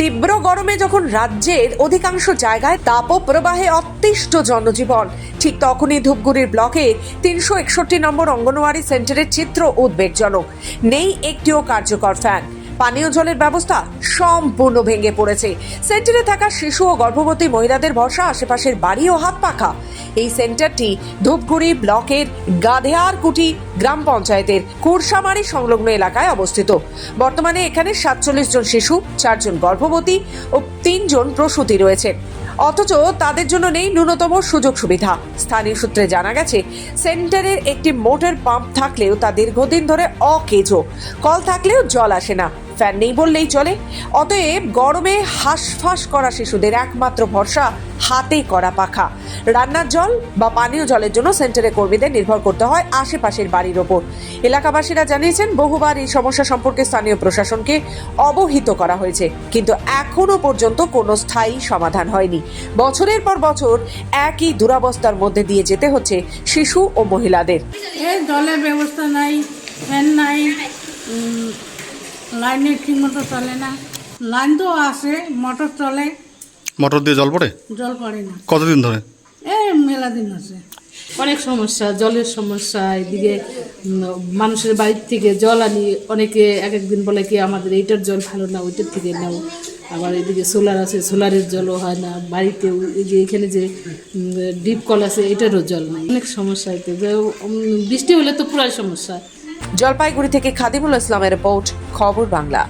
তীব্র গরমে যখন রাজ্যের অধিকাংশ জায়গায় তাপপ্রবাহে অতিষ্ঠ জনজীবন, ঠিক তখনই ধূপগুড়ির ব্লকে তিনশো একষট্টি নম্বর অঙ্গনওয়াড়ি সেন্টারের চিত্র উদ্বেগজনক। নেই একটিও কার্যকর ফ্যান। পানীয় জলের ব্যবস্থা সম্পূর্ণ ভেঙে পড়েছে। সেন্টারে থাকা শিশু ও গর্ভবতী মহিলাদের ভরসা, আশেপাশের বাড়ি ও হাত পাখা। এই সেন্টারটি ধূপগুড়ি ব্লকের গাধেয়ারকুটি গ্রাম পঞ্চায়েতের কুরসামারি সংলগ্ন এলাকায় অবস্থিত। বর্তমানে এখানে সাতচল্লিশ জন শিশু, চারজন গর্ভবতী ও তিনজন প্রসূতি রয়েছে। অথচ তাদের জন্য নেই ন্যূনতম সুযোগ সুবিধা। স্থানীয় সূত্রে জানা গেছে, সেন্টারের একটি মোটর পাম্প থাকলেও তা দীর্ঘদিন ধরে অকেজো। কল থাকলেও জল আসে না। ফ্যান নেই বললেই চলে। অতএব গরমে হাঁসফাঁস করা শিশুদের একমাত্র ভরসা হাতে করা পাখা। রান্নার জল বা পানীয় জলের জন্য সেন্টারে কর্মীদের নির্ভর করতে হয় আশেপাশের বাড়ির ওপর। এলাকাবাসীরা জানিয়েছেন, বহুবার এই সমস্যা সম্পর্কে স্থানীয় প্রশাসনকে অবহিত করা হয়েছে, কিন্তু এখনও পর্যন্ত কোনো স্থায়ী সমাধান হয়নি। বছরের পর বছর একই দুরাবস্থার মধ্যে দিয়ে যেতে হচ্ছে শিশু ও মহিলাদের। জলের ব্যবস্থা নাই, ফ্যান নাই উম, লাইনের ঠিক মতো চলে না। লাইন তো আসে মোটর চলে। মোটর দিয়ে জল পড়ে? জল পড়ে না। কতদিন ধরে? এই মেলা দিন আছে। অনেক সমস্যা জলের সমস্যা এদিকে মানুষের বাড়ির থেকে জল আনি অনেকে এক একদিন বলে কি আমাদের এইটার জল ভালো না ওইটার থেকে নাও। আবার এদিকে সোলার আছে সোলারের জলও হয় না। বাড়িতেও এই যে এখানে যে ডিপ কল আছে এটারও জল নাই। অনেক সমস্যা এতে। বৃষ্টি হলে তো পুরাই সমস্যা। জলপাইগুড়ি থেকে খাদিমুল ইসলামের রিপোর্ট খবর বাংলা।